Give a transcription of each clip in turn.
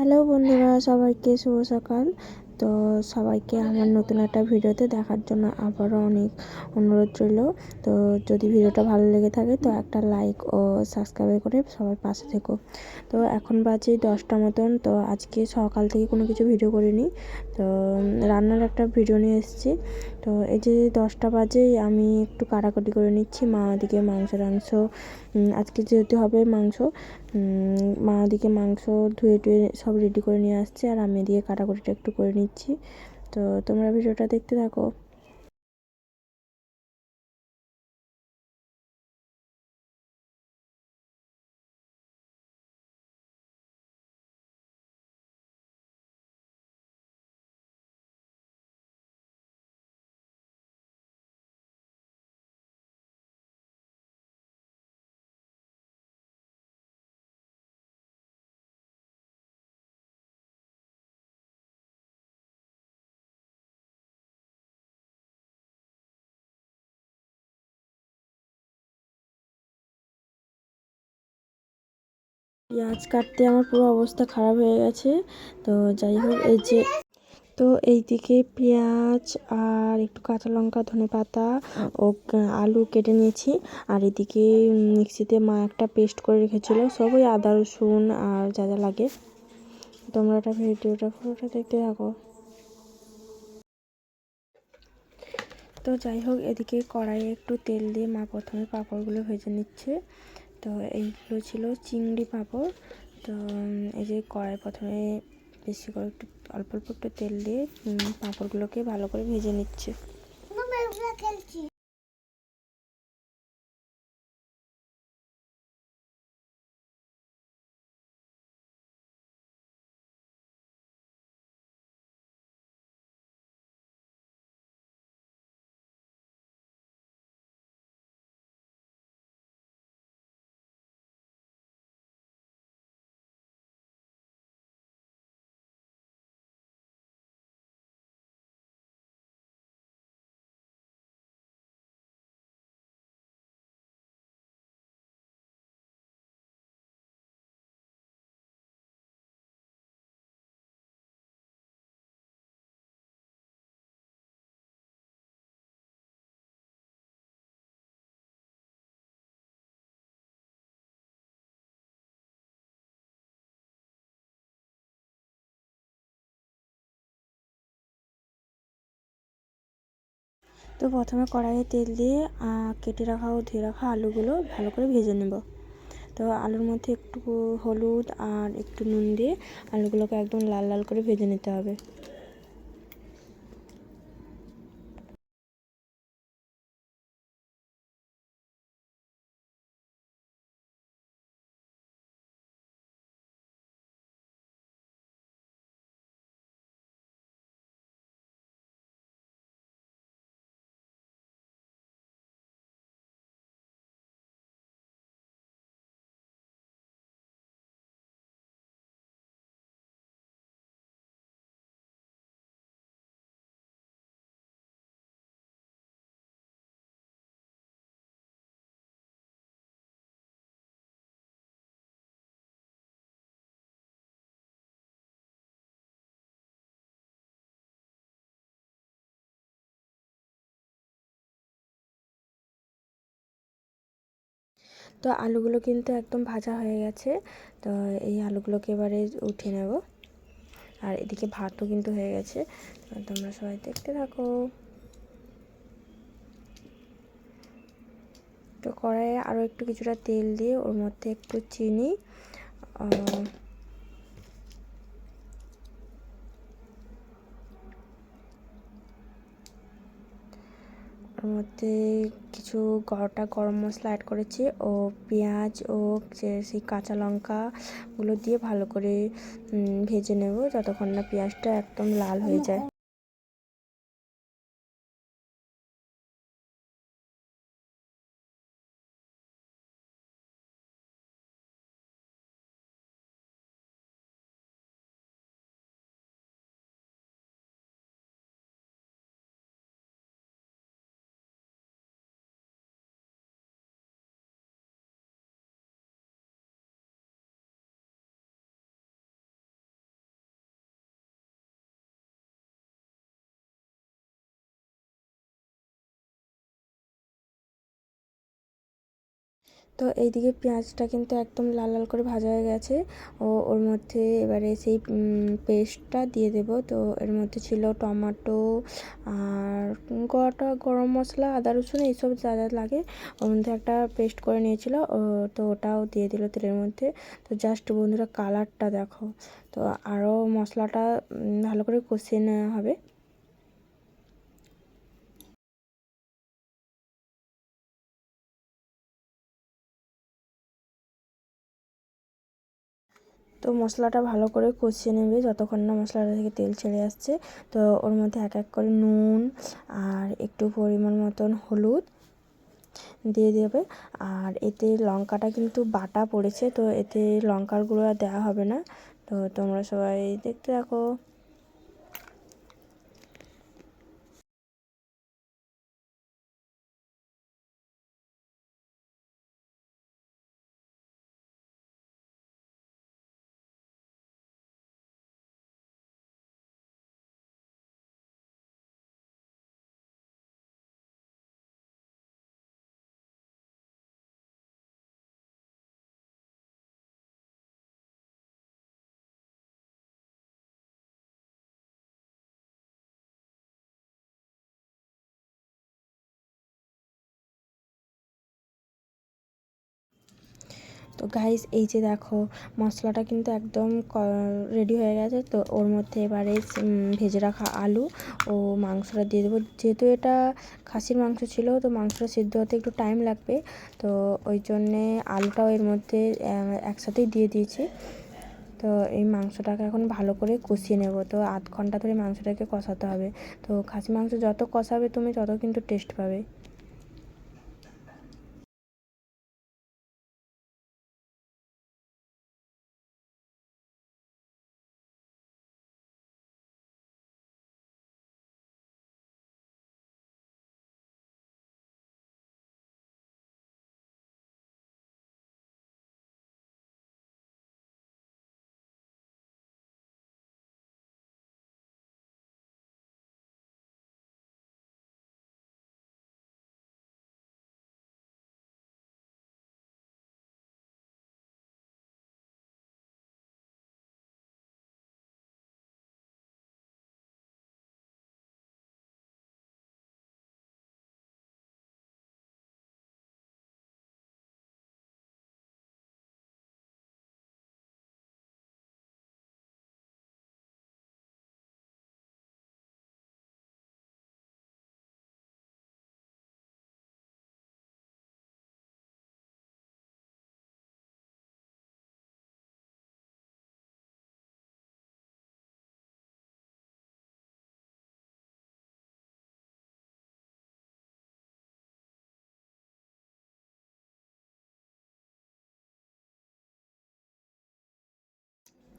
Hello বন্ধুরা, সবাইকে শুভ সকাল। তো সবাইকে আমার নতুন একটা ভিডিওতে দেখার জন্য আবারও অনেক অনুরোধ রইল। তো যদি ভিডিওটা ভালো লেগে থাকে, তো একটা লাইক ও সাবস্ক্রাইব করে সবার পাশে থেকো। তো এখন বাজে দশটা মতন, তো আজকে সকাল থেকে কোনো কিছু ভিডিও করিনি। তো রান্নার একটা ভিডিও নিয়ে এসেছি। তো এই যে দশটা বাজে, আমি একটু কাটাকাটি করে নিচ্ছি। মা ওদিকে মাংস টাংস আজকে যেহেতু হবে মাংস মা ওদিকে মাংস ধুয়ে টুয়ে সব রেডি করে নিয়ে আসছে আর আমি এদিকে কাটাকুটিটা একটু করে নিচ্ছি। তো তোমরা ভিডিওটা দেখতে থাকো। পেঁয়াজ কাটতে আমার পুরো অবস্থা খারাপ হয়ে গেছে। তো যাই হোক, এই যে তো এইদিকে পেঁয়াজ আর একটু কাঁচা লঙ্কা, ধনে পাতা ও আলু কেটে নিয়েছি। আর এদিকে মিক্সিতে মা একটা পেস্ট করে রেখেছিলো, সবই আদা, রসুন আর যা যা লাগে। তোমরা একটা ভিডিওটা, পুরোটা দেখতে থাকো। তো যাই হোক, এদিকে কড়াইয়ে একটু তেল দিয়ে মা প্রথমে পাঁপড়গুলো ভেজে নিচ্ছে। তো এইগুলো ছিল চিংড়ি পাঁপড়। তো এই যে কড়াই প্রথমে বেশি করে একটু অল্প অল্প একটু তেল দিয়ে পাঁপড়গুলোকে ভালো করে ভেজে নিচ্ছে। তো প্রথমে কড়াইয়ে তেল দিয়ে কেটে রাখা ও ধুয়ে রাখা আলুগুলো ভালো করে ভেজে নেব। তো আলুর মধ্যে একটু হলুদ আর একটু নুন দিয়ে আলুগুলোকে একদম লাল লাল করে ভেজে নিতে হবে। তো আলুগুলো কিন্তু একদম ভাজা হয়ে গেছে। তো এই আলুগুলোকে এবারে উঠিয়ে নেব। আর এদিকে ভাতও কিন্তু হয়ে গেছে। তোমরা সবাই দেখতে থাকো। তো কড়াইয়ে আরও একটু কিছুটা তেল দিয়ে ওর মধ্যে একটু চিনি ওর মধ্যে কিছু গোটা গরম মশলা অ্যাড করেছি। ও পেঁয়াজ, ও সেই কাঁচা লঙ্কাগুলো দিয়ে ভালো করে ভেজে নেব যতক্ষণ না পেঁয়াজটা একদম লাল হয়ে যায়। তো এইদিকে পেঁয়াজটা কিন্তু একদম লাল লাল করে ভাজা হয়ে গেছে। ও, ওর মধ্যে এবারে সেই পেস্টটা দিয়ে দেব। তো এর মধ্যে ছিল টমাটো আর গোটা গরম মশলা, আদা রসুন এইসব যা যা লাগে ওর মধ্যে একটা পেস্ট করে নিয়েছিল। তো ওটাও দিয়ে দিল তেলের মধ্যে। তো জাস্ট বন্ধুরা কালারটা দেখো। তো আরও মশলাটা ভালো করে কষিয়ে নেওয়া হবে। তো মশলাটা ভালো করে কষিয়ে নেবে যতক্ষণ না মশলাটা থেকে তেল ছেড়ে আসছে। তো ওর মধ্যে এক এক করে নুন আর একটু পরিমাণ মতন হলুদ দিয়ে দেবে। আর এতে লঙ্কাটা কিন্তু বাটা পড়েছে, তো এতে লঙ্কার গুঁড়ো আর দেওয়া হবে না। তো তোমরা সবাই দেখতে থাকো। তো গাইস এই যে দেখো, মশলাটা কিন্তু একদম রেডি হয়ে গেছে। তো ওর মধ্যে এবারে ভেজে রাখা আলু ও মাংসটা দিয়ে দেবো। যেহেতু এটা খাসির মাংস ছিল, তো মাংসটা সিদ্ধ হতে একটু টাইম লাগবে। তো ওই জন্যে আলুটাও এর মধ্যে একসাথেই দিয়ে দিয়েছি। তো এই মাংসটাকে এখন ভালো করে কষিয়ে নেব। তো আধ ঘণ্টা ধরে মাংসটাকে কষাতে হবে। তো খাসি মাংস যত কষাবে তুমি, তত কিন্তু টেস্ট পাবে।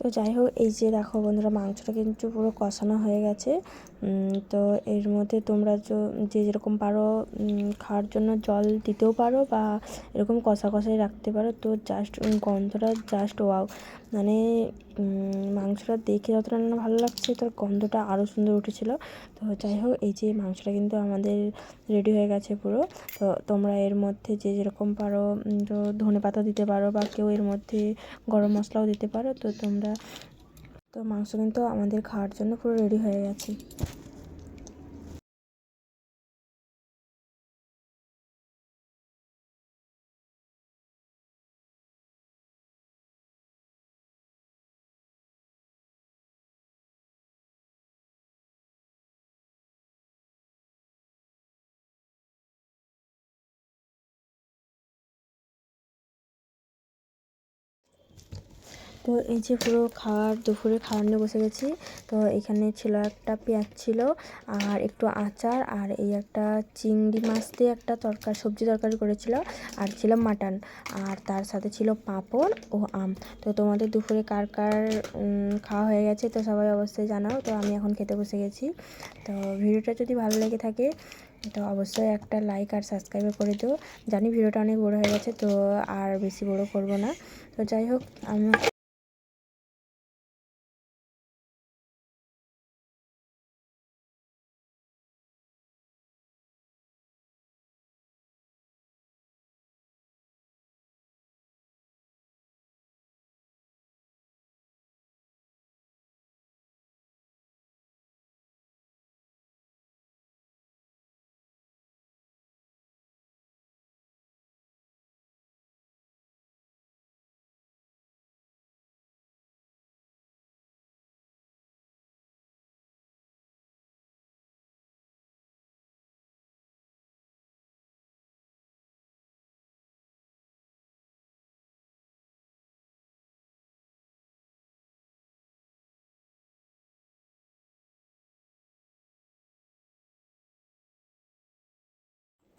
তো যাই হোক, এই যে দেখো বন্ধুরা, মাংসটা কিন্তু পুরো কষানো হয়ে গেছে। তো এর মধ্যে তোমরা যে যেরকম পারো খাওয়ার জন্য জল দিতেও পারো বা এরকম কষা কষাই রাখতে পারো। তো জাস্ট গন্ধটা জাস্ট ওয়াও মানে মাংসটা দেখে যতটা না ভালো লাগছে, তার গন্ধটা আরও সুন্দর উঠেছিল। তো যাই হোক, এই যে মাংসটা কিন্তু আমাদের রেডি হয়ে গেছে পুরো। তো তোমরা এর মধ্যে যে যেরকম পারো তো ধনে পাতা দিতে পারো বা কেউ এর মধ্যে গরম মশলাও দিতে পারো। তো তোমরা, তো মাংস কিন্তু আমাদের খাওয়ার জন্য পুরো রেডি হয়ে গেছে। তো এই যে পুরো খাওয়ার, দুপুরে খাওয়ার নিয়ে বসে গেছি। তো এখানে ছিল একটা পেঁয়াজ ছিল, আর একটু আচার, আর এই একটা চিংড়ি মাছ দিয়ে একটা তরকারি, সবজি তরকারি করেছিল, আর ছিল মাটন। আর তার সাথে ছিল পাঁপড় ও আম। তো তোমাদের দুপুরে কার কার খাওয়া হয়ে গেছে তো সবাই অবশ্যই জানাও। তো আমি এখন খেতে বসে গেছি। তো ভিডিওটা যদি ভালো লেগে থাকে, তো অবশ্যই একটা লাইক আর সাবস্ক্রাইব করে দিও। জানি ভিডিওটা অনেক বড় হয়ে গেছে, তো আর বেশি বড় করব না। তো যাই হোক, আমি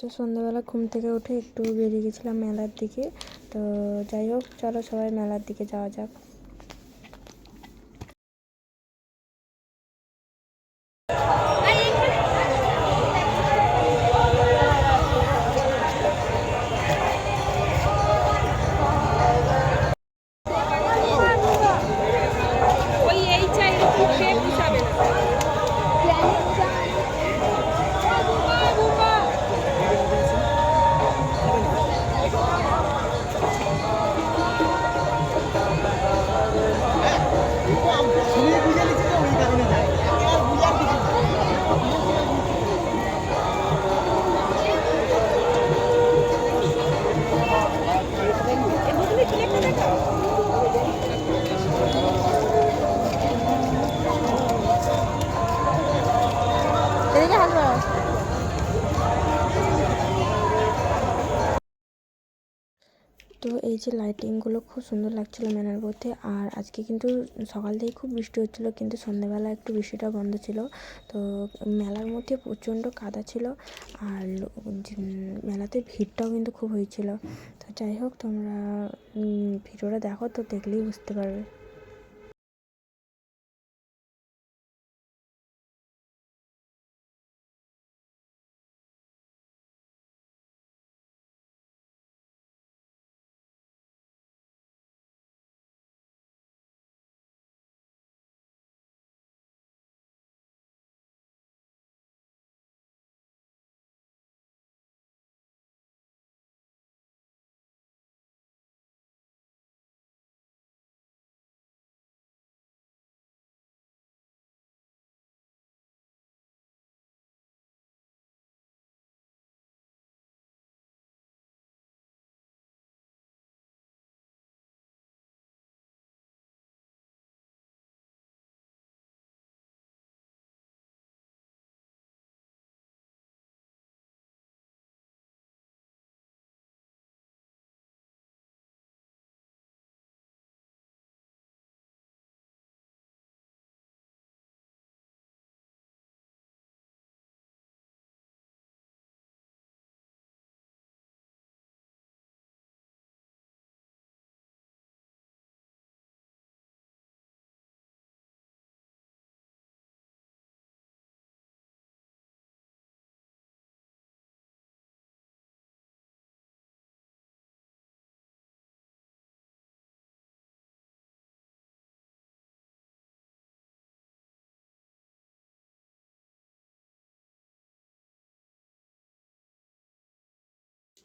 তো সন্ধ্যাবেলা ঘুম থেকে উঠে একটু বেরিয়ে গেছিলাম মেলার দিকে। তো যাই হোক, চলো সবাই মেলার দিকে যাওয়া যাক। তো এই যে লাইটিংগুলো খুব সুন্দর লাগছিল মেলার মধ্যে। আর আজকে কিন্তু সকাল থেকে খুব বৃষ্টি হচ্ছিল, কিন্তু সন্ধ্যাবেলা একটু বৃষ্টিটা বন্ধ ছিল। তো মেলার মধ্যে প্রচণ্ড কাদা ছিল, আর মেলাতে ভিড়টাও কিন্তু খুব হয়েছিল। তো যাই হোক, তোমরা ভিডিওটা দেখো, তো দেখলেই বুঝতে পারবে।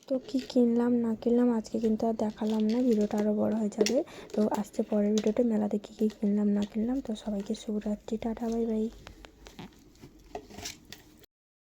তো কি কিনলাম, না কিনলাম, আজকে কিন্তু আর দেখালাম না, ভিডিওটা আরও বড় হয়ে যাবে। তো আসছে পরের ভিডিওতে, মেলাতে কী কী কিনলাম, না কিনলাম। তো সবাইকে শুভরাত্রি, টাটা, বাই বাই।